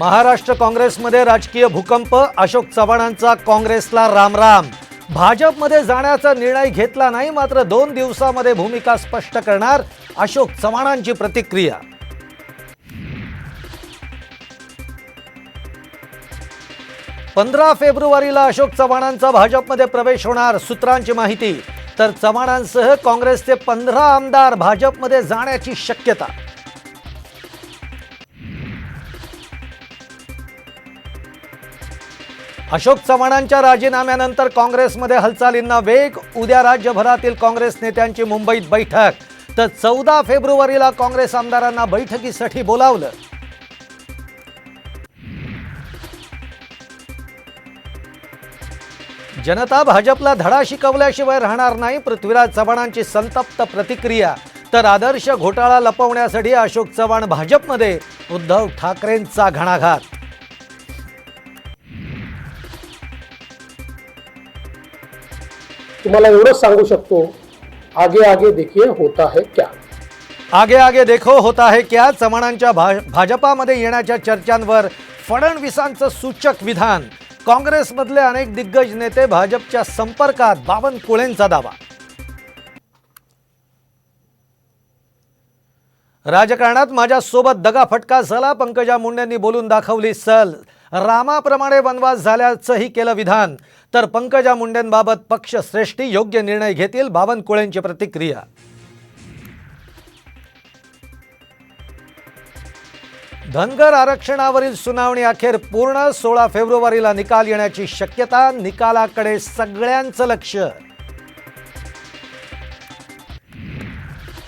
महाराष्ट्र काँग्रेसमध्ये राजकीय भूकंप अशोक चव्हाणांचा काँग्रेसला रामराम. भाजपमध्ये जाण्याचा निर्णय घेतला नाही मात्र दोन दिवसामध्ये भूमिका स्पष्ट करणार अशोक चव्हाणांची प्रतिक्रिया. पंधरा फेब्रुवारीला अशोक चव्हाणांचा भाजपमध्ये प्रवेश होणार सूत्रांची माहिती. तर चव्हाणांसह काँग्रेसचे पंधरा आमदार भाजपमध्ये जाण्याची शक्यता. अशोक चव्हाणांच्या राजीनाम्यानंतर काँग्रेसमध्ये हालचालींना वेग उद्या राज्यभरातील काँग्रेस नेत्यांची मुंबईत बैठक. तर चौदा फेब्रुवारीला काँग्रेस आमदारांना बैठकीसाठी बोलावलं. जनता भाजपला धडा शिकवल्याशिवाय राहणार नाही पृथ्वीराज चव्हाणांची संतप्त प्रतिक्रिया. तर आदर्श घोटाळा लपवण्यासाठी अशोक चव्हाण भाजपमध्ये उद्धव ठाकरेंचा घणाघात. तुम्हाला एवढंच सांगू शकतो आगे आगे देखिए होता है क्या. आगे आगे देखो होता है क्या चव्हाणांच्या भा भाजपामध्ये येण्याच्या चर्चांवर फडणवीसांचं सूचक विधान. काँग्रेसमधले अनेक दिग्गज नेते भाजपच्या संपर्कात बावनकुळेंचा दावा. राजकारणात माझ्यासोबत दगाफटका झाला पंकजा मुंडेंनी बोलून दाखवली सल. रामाप्रमाणे वनवास झाल्याचंही केलं विधान. तर पंकजा मुंडेंबाबत पक्षश्रेष्ठी योग्य निर्णय घेतील बावनकुळेंची प्रतिक्रिया. धनगर आरक्षणावरील सुनावणी अखेर पूर्ण सोळा फेब्रुवारीला निकाल येण्याची शक्यता निकालाकडे सगळ्यांचं लक्ष.